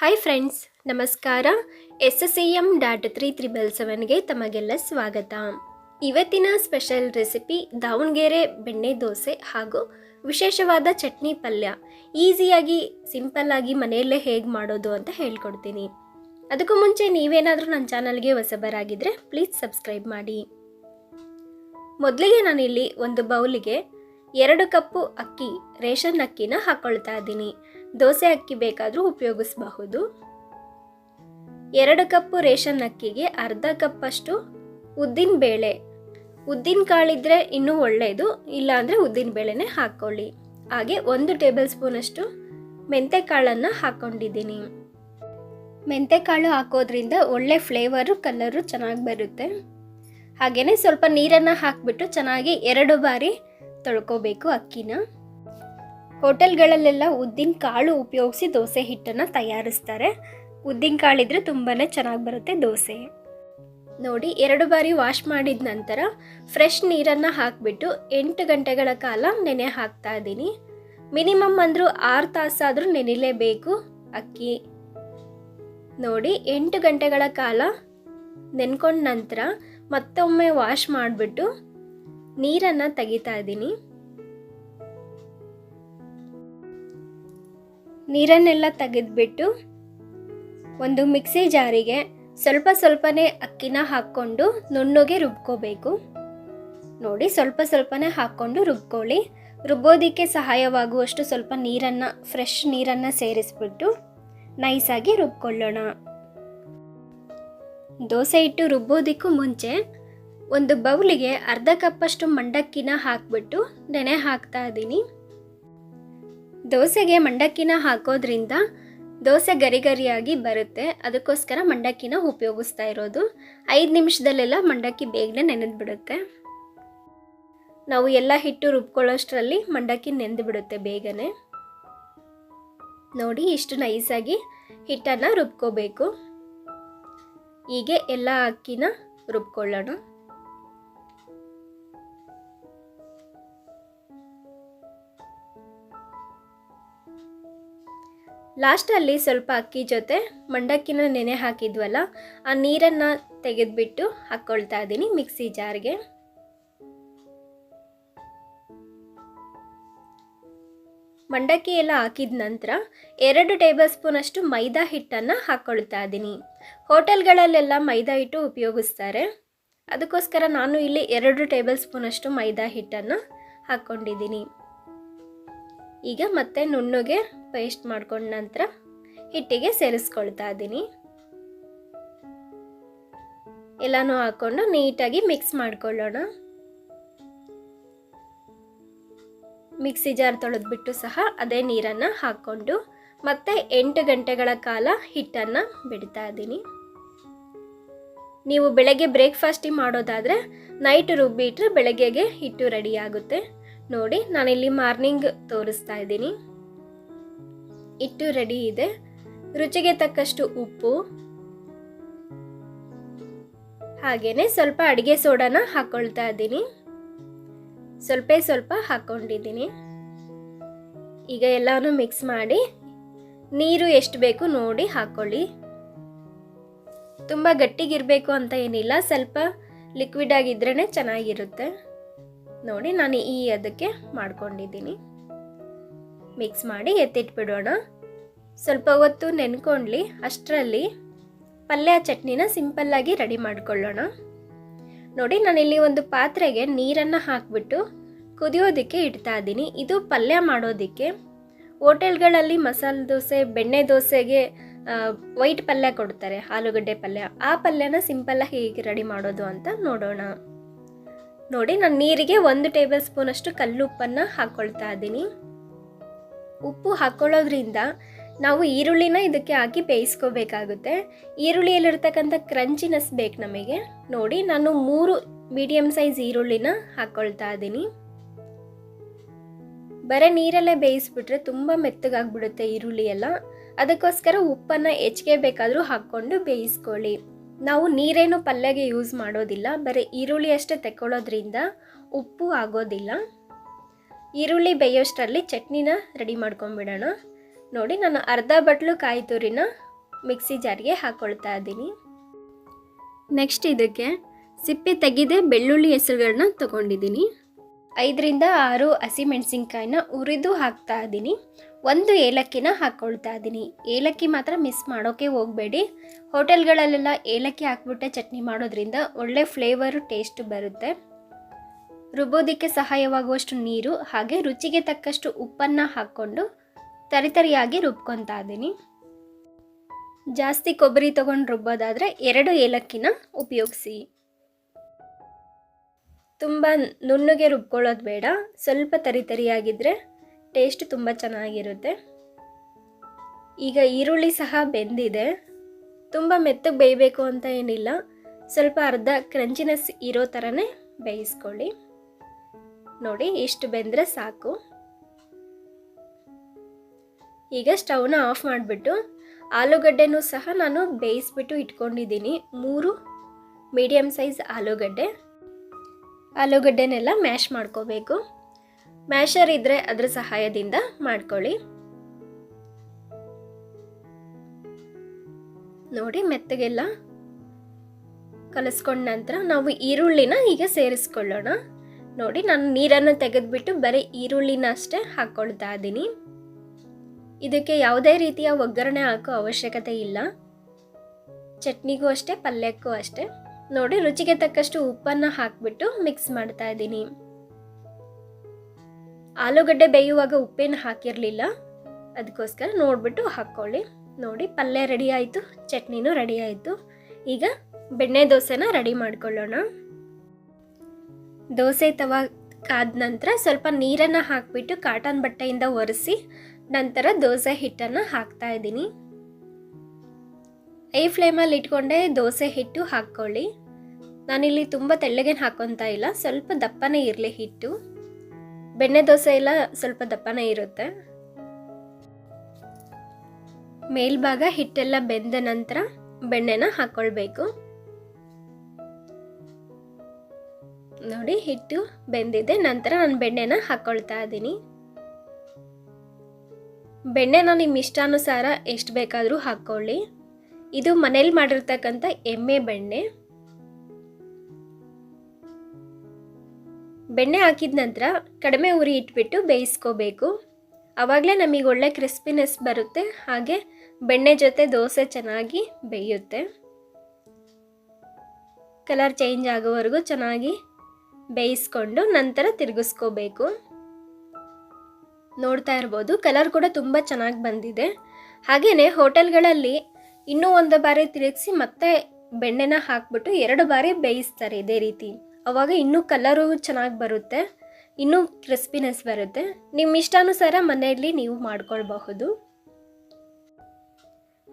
Hi friends ನಮಸ್ಕಾರ. S S C M dot three triple ಸೆವೆನ್ಗೆ ತಮಗೆಲ್ಲ ಸ್ವಾಗತ. ಇವತ್ತಿನ ಸ್ಪೆಷಲ್ ರೆಸಿಪಿ ದಾವಣಗೆರೆ ಬೆಣ್ಣೆ ದೋಸೆ ಹಾಗೂ ವಿಶೇಷವಾದ ಚಟ್ನಿ ಪಲ್ಯ. ಈಸಿಯಾಗಿ ಸಿಂಪಲ್ಲಾಗಿ ಮನೆಯಲ್ಲೇ ಹೇಗೆ ಮಾಡೋದು ಅಂತ ಹೇಳ್ಕೊಡ್ತೀನಿ. ಅದಕ್ಕೂ ಮುಂಚೆ ನೀವೇನಾದರೂ ನನ್ನ ಚಾನಲ್ಗೆ ಹೊಸಬರಾಗಿದ್ದರೆ ಪ್ಲೀಸ್ ಸಬ್ಸ್ಕ್ರೈಬ್ ಮಾಡಿ. ಮೊದಲಿಗೆ ನಾನಿಲ್ಲಿ ಒಂದು ಬೌಲಿಗೆ ಎರಡು ಕಪ್ಪು ಅಕ್ಕಿ, ರೇಷನ್ ಅಕ್ಕಿನ ಹಾಕ್ಕೊಳ್ತಾ ಇದ್ದೀನಿ. ದೋಸೆ ಅಕ್ಕಿ ಬೇಕಾದರೂ ಉಪಯೋಗಿಸಬಹುದು. ಎರಡು ಕಪ್ಪು ರೇಷನ್ ಅಕ್ಕಿಗೆ ಅರ್ಧ ಕಪ್ಪಷ್ಟು ಉದ್ದಿನ ಬೇಳೆ. ಉದ್ದಿನ ಕಾಳಿದ್ರೆ ಇನ್ನೂ ಒಳ್ಳೆಯದು, ಇಲ್ಲಾಂದರೆ ಉದ್ದಿನ ಬೇಳೆನೇ ಹಾಕ್ಕೊಳ್ಳಿ ಹಾಗೆ ಒಂದು ಟೇಬಲ್ ಸ್ಪೂನಷ್ಟು ಮೆಂತೆ ಕಾಳನ್ನು ಹಾಕ್ಕೊಂಡಿದ್ದೀನಿ ಮೆಂತೆ ಕಾಳು ಹಾಕೋದ್ರಿಂದ ಒಳ್ಳೆ ಫ್ಲೇವರು, ಕಲರು ಚೆನ್ನಾಗಿ ಬರುತ್ತೆ. ಹಾಗೆಯೇ ಸ್ವಲ್ಪ ನೀರನ್ನು ಹಾಕಿಬಿಟ್ಟು ಚೆನ್ನಾಗಿ ಎರಡು ಬಾರಿ ತೊಳ್ಕೋಬೇಕು ಅಕ್ಕಿನ. ಹೋಟೆಲ್ಗಳಲ್ಲೆಲ್ಲ ಉದ್ದಿನ ಕಾಳು ಉಪಯೋಗಿಸಿ ದೋಸೆ ಹಿಟ್ಟನ್ನು ತಯಾರಿಸ್ತಾರೆ. ಉದ್ದಿನ ಕಾಳಿದ್ರೆ ತುಂಬಾ ಚೆನ್ನಾಗಿ ಬರುತ್ತೆ ದೋಸೆ. ನೋಡಿ, ಎರಡು ಬಾರಿ ವಾಶ್ ಮಾಡಿದ ನಂತರ ಫ್ರೆಶ್ ನೀರನ್ನು ಹಾಕಿಬಿಟ್ಟು ಎಂಟು ಗಂಟೆಗಳ ಕಾಲ ನೆನೆ ಹಾಕ್ತಾ ಇದ್ದೀನಿ. ಮಿನಿಮಮ್ ಅಂದರೂ ಆರು ತಾಸಾದರೂ ನೆನಿಲೇಬೇಕು ಅಕ್ಕಿ. ನೋಡಿ, ಎಂಟು ಗಂಟೆಗಳ ಕಾಲ ನೆನ್ಕೊಂಡ ನಂತರ ಮತ್ತೊಮ್ಮೆ ವಾಶ್ ಮಾಡಿಬಿಟ್ಟು ನೀರನ್ನು ತೆಗಿತಾ ಇದ್ದೀನಿ. ನೀರನ್ನೆಲ್ಲ ತೆಗೆದ್ಬಿಟ್ಟು ಒಂದು ಮಿಕ್ಸಿ ಜಾರಿಗೆ ಸ್ವಲ್ಪ ಸ್ವಲ್ಪನೇ ಅಕ್ಕಿನ ಹಾಕ್ಕೊಂಡು ನುಣ್ಣಗೆ ರುಬ್ಕೋಬೇಕು. ನೋಡಿ, ಸ್ವಲ್ಪ ಸ್ವಲ್ಪನೇ ಹಾಕ್ಕೊಂಡು ರುಬ್ಕೊಳ್ಳಿ. ರುಬ್ಬೋದಕ್ಕೆ ಸಹಾಯವಾಗುವಷ್ಟು ಸ್ವಲ್ಪ ನೀರನ್ನು ಫ್ರೆಶ್ ನೀರನ್ನು ಸೇರಿಸ್ಬಿಟ್ಟು ನೈಸಾಗಿ ರುಬ್ಕೊಳ್ಳೋಣ. ದೋಸೆ ಇಟ್ಟು ರುಬ್ಬೋದಕ್ಕೂ ಮುಂಚೆ ಒಂದು ಬೌಲಿಗೆ ಅರ್ಧ ಕಪ್ಪಷ್ಟು ಮಂಡಕ್ಕಿನ ಹಾಕ್ಬಿಟ್ಟು ನೆನೆ ಹಾಕ್ತಾ ಇದ್ದೀನಿ. ದೋಸೆಗೆ ಮಂಡಕ್ಕಿನ ಹಾಕೋದ್ರಿಂದ ದೋಸೆ ಗರಿಗರಿಯಾಗಿ ಬರುತ್ತೆ. ಅದಕ್ಕೋಸ್ಕರ ಮಂಡಕ್ಕಿನ ಉಪಯೋಗಿಸ್ತಾ ಇರೋದು. ಐದು ನಿಮಿಷದಲ್ಲೆಲ್ಲ ಮಂಡಕ್ಕಿ ಬೇಗನೆ ನೆನೆದು ಬಿಡುತ್ತೆ ನಾವು ಎಲ್ಲ ಹಿಟ್ಟು ರುಬ್ಕೊಳ್ಳೋಷ್ಟರಲ್ಲಿ ಮಂಡಕ್ಕಿ ನೆಂದು ಬಿಡುತ್ತೆ ಬೇಗನೆ. ನೋಡಿ ಇಷ್ಟು ನೈಸಾಗಿ ಹಿಟ್ಟನ್ನು ರುಬ್ಕೋಬೇಕು. ಹೀಗೆ ಎಲ್ಲ ಅಕ್ಕಿನ ರುಬ್ಕೊಳ್ಳೋಣ. ಲಾಸ್ಟಲ್ಲಿ ಸ್ವಲ್ಪ ಅಕ್ಕಿ ಜೊತೆ ಮಂಡಕ್ಕಿನ ನೆನೆ ಹಾಕಿದ್ವಲ್ಲ, ಆ ನೀರನ್ನು ತೆಗೆದುಬಿಟ್ಟು ಹಾಕ್ಕೊಳ್ತಾ ಇದ್ದೀನಿ ಮಿಕ್ಸಿ ಜಾರ್ಗೆ. ಮಂಡಕ್ಕಿ ಎಲ್ಲ ಹಾಕಿದ ನಂತರ ಎರಡು ಟೇಬಲ್ ಸ್ಪೂನಷ್ಟು ಮೈದಾ ಹಿಟ್ಟನ್ನು ಹಾಕ್ಕೊಳ್ತಾ ಇದ್ದೀನಿ. ಹೋಟೆಲ್ಗಳಲ್ಲೆಲ್ಲ ಮೈದಾ ಹಿಟ್ಟು ಉಪಯೋಗಿಸ್ತಾರೆ. ಅದಕ್ಕೋಸ್ಕರ ನಾನು ಇಲ್ಲಿ ಎರಡು ಟೇಬಲ್ ಸ್ಪೂನಷ್ಟು ಮೈದಾ ಹಿಟ್ಟನ್ನು ಹಾಕ್ಕೊಂಡಿದ್ದೀನಿ ಈಗ ಮತ್ತೆ ನುಣ್ಣಗೆ ಪೇಸ್ಟ್ ಮಾಡ್ಕೊಂಡ ನಂತರ ಹಿಟ್ಟಿಗೆ ಸೇರಿಸ್ಕೊಳ್ತಾ ಇದ್ದೀನಿ. ಎಲ್ಲನೂ ಹಾಕ್ಕೊಂಡು ನೀಟಾಗಿ ಮಿಕ್ಸ್ ಮಾಡ್ಕೊಳ್ಳೋಣ. ಮಿಕ್ಸಿ ಜಾರ್ ತೊಳೆದ್ಬಿಟ್ಟು ಸಹ ಅದೇ ನೀರನ್ನು ಹಾಕ್ಕೊಂಡು ಮತ್ತೆ ಎಂಟು ಗಂಟೆಗಳ ಕಾಲ ಹಿಟ್ಟನ್ನು ಬಿಡ್ತಾ ಇದ್ದೀನಿ. ನೀವು ಬೆಳಗ್ಗೆ ಬ್ರೇಕ್ಫಾಸ್ಟಿಗೆ ಮಾಡೋದಾದರೆ ನೈಟ್ ರುಬ್ಬಿಟ್ರೆ ಬೆಳಗ್ಗೆಗೆ ಹಿಟ್ಟು ರೆಡಿ ಆಗುತ್ತೆ. ನೋಡಿ, ನಾನಿಲ್ಲಿ ಮಾರ್ನಿಂಗ್ ತೋರಿಸ್ತಾ ಇದ್ದೀನಿ. ಇಟ್ಟು ರೆಡಿ ಇದೆ. ರುಚಿಗೆ ತಕ್ಕಷ್ಟು ಉಪ್ಪು. ಹಾಗೇನೆ ಸ್ವಲ್ಪ ಅಡುಗೆ ಸೋಡಾನ ಹಾಕೊಳ್ತಾ ಇದ್ದೀನಿ. ಸ್ವಲ್ಪ ಸ್ವಲ್ಪ ಹಾಕ್ಕೊಂಡಿದ್ದೀನಿ ಈಗ ಎಲ್ಲನೂ ಮಿಕ್ಸ್ ಮಾಡಿ, ನೀರು ಎಷ್ಟು ಬೇಕು ನೋಡಿ ಹಾಕ್ಕೊಳ್ಳಿ ತುಂಬ ಗಟ್ಟಿಗಿರಬೇಕು ಅಂತ ಏನಿಲ್ಲ, ಸ್ವಲ್ಪ ಲಿಕ್ವಿಡ್ ಆಗಿದ್ರೇ ಚೆನ್ನಾಗಿರುತ್ತೆ. ನೋಡಿ ನಾನು ಈ ಅದಕ್ಕೆ ಮಾಡ್ಕೊಂಡಿದ್ದೀನಿ. ಮಿಕ್ಸ್ ಮಾಡಿ ಎತ್ತಿಟ್ಬಿಡೋಣ. ಸ್ವಲ್ಪ ಹೊತ್ತು ನೆನ್ಕೊಂಡ್ಲಿ, ಅಷ್ಟರಲ್ಲಿ ಪಲ್ಯ ಚಟ್ನಿನ ಸಿಂಪಲ್ಲಾಗಿ ರೆಡಿ ಮಾಡ್ಕೊಳ್ಳೋಣ. ನೋಡಿ ನಾನಿಲ್ಲಿ ಒಂದು ಪಾತ್ರೆಗೆ ನೀರನ್ನು ಹಾಕಿಬಿಟ್ಟು ಕುದಿಯೋದಕ್ಕೆ ಇಡ್ತಾ ಇದ್ದೀನಿ. ಇದು ಪಲ್ಯ ಮಾಡೋದಕ್ಕೆ. ಹೋಟೆಲ್ಗಳಲ್ಲಿ ಮಸಾಲೆ ದೋಸೆ, ಬೆಣ್ಣೆ ದೋಸೆಗೆ ವೈಟ್ ಪಲ್ಯ ಕೊಡ್ತಾರೆ, ಆಲೂಗಡ್ಡೆ ಪಲ್ಯ. ಆ ಪಲ್ಯನ ಸಿಂಪಲ್ಲಾಗಿ ಹೇಗೆ ರೆಡಿ ಮಾಡೋದು ಅಂತ ನೋಡೋಣ. ನೋಡಿ, ನಾನು ನೀರಿಗೆ ಒಂದು ಟೇಬಲ್ ಸ್ಪೂನಷ್ಟು ಕಲ್ಲುಪ್ಪನ್ನು ಹಾಕ್ಕೊಳ್ತಾ ಇದ್ದೀನಿ. ಉಪ್ಪು ಹಾಕ್ಕೊಳ್ಳೋದ್ರಿಂದ ನಾವು ಈರುಳ್ಳಿನ ಇದಕ್ಕೆ ಹಾಕಿ ಬೇಯಿಸ್ಕೋಬೇಕಾಗುತ್ತೆ. ಈರುಳ್ಳಿಯಲ್ಲಿರ್ತಕ್ಕಂಥ ಕ್ರಂಚಿನೆಸ್ ಬೇಕು ನಮಗೆ. ನೋಡಿ, ನಾನು ಮೂರು ಮೀಡಿಯಮ್ ಸೈಜ್ ಈರುಳ್ಳಿನ ಹಾಕ್ಕೊಳ್ತಾ ಇದ್ದೀನಿ. ಬರೀ ನೀರಲ್ಲೇ ಬೇಯಿಸ್ಬಿಟ್ರೆ ತುಂಬ ಮೆತ್ತಗಾಗ್ಬಿಡುತ್ತೆ ಈರುಳ್ಳಿ ಎಲ್ಲ ಅದಕ್ಕೋಸ್ಕರ ಉಪ್ಪನ್ನು ಹೆಚ್ಚಿಗೆ ಬೇಕಾದರೂ ಹಾಕ್ಕೊಂಡು ಬೇಯಿಸ್ಕೊಳ್ಳಿ. ನಾವು ನೀರೇನು ಪಲ್ಯಗೆ ಯೂಸ್ ಮಾಡೋದಿಲ್ಲ, ಬರೀ ಈರುಳ್ಳಿ ಅಷ್ಟೇ ತೆಕ್ಕೊಳ್ಳೋದ್ರಿಂದ ಉಪ್ಪು ಆಗೋದಿಲ್ಲ. ಈರುಳ್ಳಿ ಬೇಯೋಷ್ಟರಲ್ಲಿ ಚಟ್ನಿನ ರೆಡಿ ಮಾಡ್ಕೊಂಬಿಡೋಣ. ನೋಡಿ, ನಾನು ಅರ್ಧ ಬಟ್ಲು ಕಾಯಿ ತುರಿನ ಮಿಕ್ಸಿ ಜಾರ್ಗೆ ಹಾಕ್ಕೊಳ್ತಾ ಇದ್ದೀನಿ. ನೆಕ್ಸ್ಟ್ ಇದಕ್ಕೆ ಸಿಪ್ಪೆ ತೆಗೆದೇ ಬೆಳ್ಳುಳ್ಳಿ ಹೆಸರುಗಳನ್ನ ತಗೊಂಡಿದ್ದೀನಿ. ಐದರಿಂದ ಆರು ಹಸಿಮೆಣಸಿನ್ಕಾಯಿನ ಉರಿದು ಹಾಕ್ತಾ ಇದ್ದೀನಿ. ಒಂದು ಏಲಕ್ಕಿನ ಹಾಕ್ಕೊಳ್ತಾ ಇದ್ದೀನಿ. ಏಲಕ್ಕಿ ಮಾತ್ರ ಮಿಸ್ ಮಾಡೋಕ್ಕೆ ಹೋಗಬೇಡಿ. ಹೋಟೆಲ್ಗಳಲ್ಲೆಲ್ಲ ಏಲಕ್ಕಿ ಹಾಕ್ಬಿಟ್ಟೆ ಚಟ್ನಿ ಮಾಡೋದ್ರಿಂದ ಒಳ್ಳೆ ಫ್ಲೇವರು ಟೇಸ್ಟ್ ಬರುತ್ತೆ. ರುಬ್ಬೋದಕ್ಕೆ ಸಹಾಯವಾಗುವಷ್ಟು ನೀರು, ಹಾಗೆ ರುಚಿಗೆ ತಕ್ಕಷ್ಟು ಉಪ್ಪನ್ನು ಹಾಕ್ಕೊಂಡು ತರಿತರಿಯಾಗಿ ರುಬ್ಕೊತಾ ಇದ್ದೀನಿ. ಜಾಸ್ತಿ ಕೊಬ್ಬರಿ ತೊಗೊಂಡು ರುಬ್ಬೋದಾದರೆ ಎರಡು ಏಲಕ್ಕಿನ ಉಪಯೋಗಿಸಿ. ತುಂಬ ನುಣ್ಣಗೆ ರುಬ್ಕೊಳ್ಳೋದು ಬೇಡ. ಸ್ವಲ್ಪ ತರಿತರಿಯಾಗಿದ್ದರೆ ಟೇಸ್ಟ್ ತುಂಬ ಚೆನ್ನಾಗಿರುತ್ತೆ. ಈಗ ಈರುಳ್ಳಿ ಸಹ ಬೆಂದಿದೆ. ತುಂಬ ಮೆತ್ತಗೆ ಬೇಯಬೇಕು ಅಂತ ಏನಿಲ್ಲ. ಸ್ವಲ್ಪ ಅರ್ಧ ಕ್ರಂಚಿನೆಸ್ ಇರೋ ಥರನೇ ಬೇಯಿಸ್ಕೊಳ್ಳಿ. ನೋಡಿ ಇಷ್ಟು ಬೆಂದರೆ ಸಾಕು. ಈಗ ಸ್ಟವ್ನ ಆಫ್ ಮಾಡಿಬಿಟ್ಟು ಆಲೂಗಡ್ಡೆನೂ ಸಹ ನಾನು ಬೇಯಿಸ್ಬಿಟ್ಟು ಇಟ್ಕೊಂಡಿದ್ದೀನಿ. ಮೂರು ಮೀಡಿಯಮ್ ಸೈಜ್ ಆಲೂಗಡ್ಡೆ. ಆಲೂಗಡ್ಡೆನೆಲ್ಲ ಮ್ಯಾಶ್ ಮಾಡ್ಕೋಬೇಕು. ಮ್ಯಾಶರ್ ಇದ್ದರೆ ಅದರ ಸಹಾಯದಿಂದ ಮಾಡ್ಕೊಳ್ಳಿ. ನೋಡಿ ಮೆತ್ತಗೆಲ್ಲ ಕಲಿಸ್ಕೊಂಡ ನಂತರ ನಾವು ಈರುಳ್ಳಿನ ಹೀಗೆ ಸೇರಿಸ್ಕೊಳ್ಳೋಣ. ನೋಡಿ ನಾನು ನೀರನ್ನು ತೆಗೆದುಬಿಟ್ಟು ಬರೀ ಈರುಳ್ಳಿನ ಅಷ್ಟೇ ಹಾಕ್ಕೊಳ್ತಾ ಇದ್ದೀನಿ. ಇದಕ್ಕೆ ಯಾವುದೇ ರೀತಿಯ ಒಗ್ಗರಣೆ ಹಾಕೋ ಅವಶ್ಯಕತೆ ಇಲ್ಲ. ಚಟ್ನಿಗೂ ಅಷ್ಟೇ ಪಲ್ಯಕ್ಕೂ ಅಷ್ಟೇ. ನೋಡಿ ರುಚಿಗೆ ತಕ್ಕಷ್ಟು ಉಪ್ಪನ್ನು ಹಾಕ್ಬಿಟ್ಟು ಮಿಕ್ಸ್ ಮಾಡ್ತಾ ಇದ್ದೀನಿ. ಆಲೂಗಡ್ಡೆ ಬೇಯುವಾಗ ಉಪ್ಪೇನು ಹಾಕಿರಲಿಲ್ಲ. ಅದಕ್ಕೋಸ್ಕರ ನೋಡಿಬಿಟ್ಟು ಹಾಕ್ಕೊಳ್ಳಿ ನೋಡಿ, ಪಲ್ಯ ರೆಡಿ ಆಯಿತು, ಚಟ್ನಿನೂ ರೆಡಿ ಆಯಿತು. ಈಗ ಬೆಣ್ಣೆ ದೋಸೆನ ರೆಡಿ ಮಾಡ್ಕೊಳ್ಳೋಣ. ದೋಸೆ ತವ ಕಾದ ನಂತರ ಸ್ವಲ್ಪ ನೀರನ್ನು ಹಾಕಿಬಿಟ್ಟು ಕಾಟನ್ ಬಟ್ಟೆಯಿಂದ ಒರೆಸಿ ನಂತರ ದೋಸೆ ಹಿಟ್ಟನ್ನು ಹಾಕ್ತಾ ಇದ್ದೀನಿ. ಐ ಫ್ಲೇಮಲ್ಲಿ ಇಟ್ಕೊಂಡೆ ದೋಸೆ ಹಿಟ್ಟು ಹಾಕ್ಕೊಳ್ಳಿ. ನಾನಿಲ್ಲಿ ತುಂಬ ತೆಳ್ಳಗೇನು ಹಾಕ್ಕೊತಾ ಇಲ್ಲ, ಸ್ವಲ್ಪ ದಪ್ಪನೇ ಇರಲಿ ಹಿಟ್ಟು. ಬೆಣ್ಣೆ ದೋಸೆ ಎಲ್ಲ ಸ್ವಲ್ಪ ದಪ್ಪನೇ ಇರುತ್ತೆ. ಮೇಲ್ಭಾಗ ಹಿಟ್ಟೆಲ್ಲ ಬೆಂದ ನಂತರ ಬೆಣ್ಣೆನ ಹಾಕ್ಕೊಳ್ಬೇಕು ನೋಡಿ ಹಿಟ್ಟು ಬೆಂದಿದೆ, ನಂತರ ನಾನು ಬೆಣ್ಣೆನ ಹಾಕ್ಕೊಳ್ತಾ ಇದ್ದೀನಿ. ಬೆಣ್ಣೆನ ನಿಮ್ಮ ಇಷ್ಟಾನುಸಾರ ಎಷ್ಟು ಬೇಕಾದರೂ ಹಾಕ್ಕೊಳ್ಳಿ. ಇದು ಮನೇಲಿ ಮಾಡಿರ್ತಕ್ಕಂಥ ಎಮ್ಮೆ ಬೆಣ್ಣೆ. ಬೆಣ್ಣೆ ಹಾಕಿದ ನಂತರ ಕಡಿಮೆ ಉರಿ ಇಟ್ಬಿಟ್ಟು ಬೇಯಿಸ್ಕೋಬೇಕು. ಆವಾಗಲೇ ನಮಗೆ ಒಳ್ಳೆ ಕ್ರಿಸ್ಪಿನೆಸ್ ಬರುತ್ತೆ, ಹಾಗೆ ಬೆಣ್ಣೆ ಜೊತೆ ದೋಸೆ ಚೆನ್ನಾಗಿ ಬೇಯುತ್ತೆ. ಕಲರ್ ಚೇಂಜ್ ಆಗೋವರೆಗೂ ಚೆನ್ನಾಗಿ ಬೇಯಿಸ್ಕೊಂಡು ನಂತರ ತಿರುಗಿಸ್ಕೋಬೇಕು. ನೋಡ್ತಾ ಇರ್ಬೋದು, ಕಲರ್ ಕೂಡ ತುಂಬ ಚೆನ್ನಾಗಿ ಬಂದಿದೆ. ಹಾಗೆಯೇ ಹೋಟೆಲ್ಗಳಲ್ಲಿ ಇನ್ನೂ ಒಂದು ಬಾರಿ ತಿರುಗಿಸಿ ಮತ್ತೆ ಬೆಣ್ಣೆನ ಹಾಕ್ಬಿಟ್ಟು ಎರಡು ಬಾರಿ ಬೇಯಿಸ್ತಾರೆ ಇದೇ ರೀತಿ. ಅವಾಗ ಇನ್ನೂ ಕಲರು ಚೆನ್ನಾಗಿ ಬರುತ್ತೆ, ಇನ್ನೂ ಕ್ರಿಸ್ಪಿನೆಸ್ ಬರುತ್ತೆ. ನಿಮ್ಮ ಇಷ್ಟಾನುಸಾರ ಮನೆಯಲ್ಲಿ ನೀವು ಮಾಡ್ಕೊಳ್ಬಹುದು.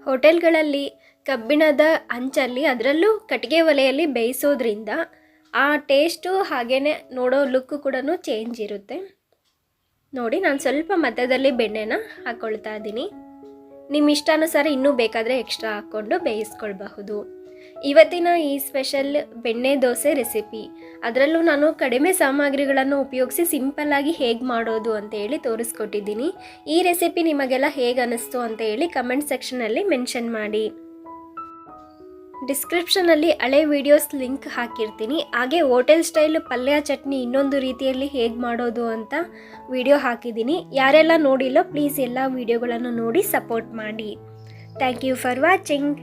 ಹೋಟೆಲ್ಗಳಲ್ಲಿ ಕಬ್ಬಿಣದ ಅಂಚಲ್ಲಿ ಅದರಲ್ಲೂ ಕಟ್ಟಿಗೆ ಒಲೆಯಲ್ಲಿ ಬೇಯಿಸೋದ್ರಿಂದ ಆ ಟೇಸ್ಟು ಹಾಗೇ ನೋಡೋ ಲುಕ್ಕು ಕೂಡ ಚೇಂಜ್ ಇರುತ್ತೆ. ನೋಡಿ, ನಾನು ಸ್ವಲ್ಪ ಮಧ್ಯದಲ್ಲಿ ಬೆಣ್ಣೆನ ಹಾಕ್ಕೊಳ್ತಾ ಇದ್ದೀನಿ. ನಿಮ್ಮ ಇಷ್ಟಾನುಸಾರ ಇನ್ನೂ ಬೇಕಾದರೆ ಎಕ್ಸ್ಟ್ರಾ ಹಾಕ್ಕೊಂಡು ಬೇಯಿಸ್ಕೊಳ್ಬಹುದು. ಇವತ್ತಿನ ಈ ಸ್ಪೆಷಲ್ ಬೆಣ್ಣೆ ದೋಸೆ ರೆಸಿಪಿ. ಅದರಲ್ಲೂ ನಾನು ಕಡಿಮೆ ಸಾಮಗ್ರಿಗಳನ್ನು ಉಪಯೋಗಿಸಿ ಸಿಂಪಲ್ಲಾಗಿ ಹೇಗೆ ಮಾಡೋದು ಅಂತ ಹೇಳಿ ತೋರಿಸ್ಕೊಟ್ಟಿದ್ದೀನಿ. ಈ ರೆಸಿಪಿ ನಿಮಗೆಲ್ಲ ಹೇಗೆ ಅನ್ನಿಸ್ತು ಅಂತ ಹೇಳಿ ಕಮೆಂಟ್ ಸೆಕ್ಷನಲ್ಲಿ ಮೆನ್ಷನ್ ಮಾಡಿ. ಡಿಸ್ಕ್ರಿಪ್ಷನಲ್ಲಿ ಹಳೆ ವಿಡಿಯೋಸ್ ಲಿಂಕ್ ಹಾಕಿರ್ತೀನಿ. ಹಾಗೆ ಹೋಟೆಲ್ ಸ್ಟೈಲ್ ಪಲ್ಯ ಚಟ್ನಿ ಇನ್ನೊಂದು ರೀತಿಯಲ್ಲಿ ಹೇಗೆ ಮಾಡೋದು ಅಂತ ವಿಡಿಯೋ ಹಾಕಿದ್ದೀನಿ. ಯಾರೆಲ್ಲ ನೋಡಿಲ್ಲೋ ಪ್ಲೀಸ್ ಎಲ್ಲ ವೀಡಿಯೋಗಳನ್ನು ನೋಡಿ ಸಪೋರ್ಟ್ ಮಾಡಿ. Thank you for watching.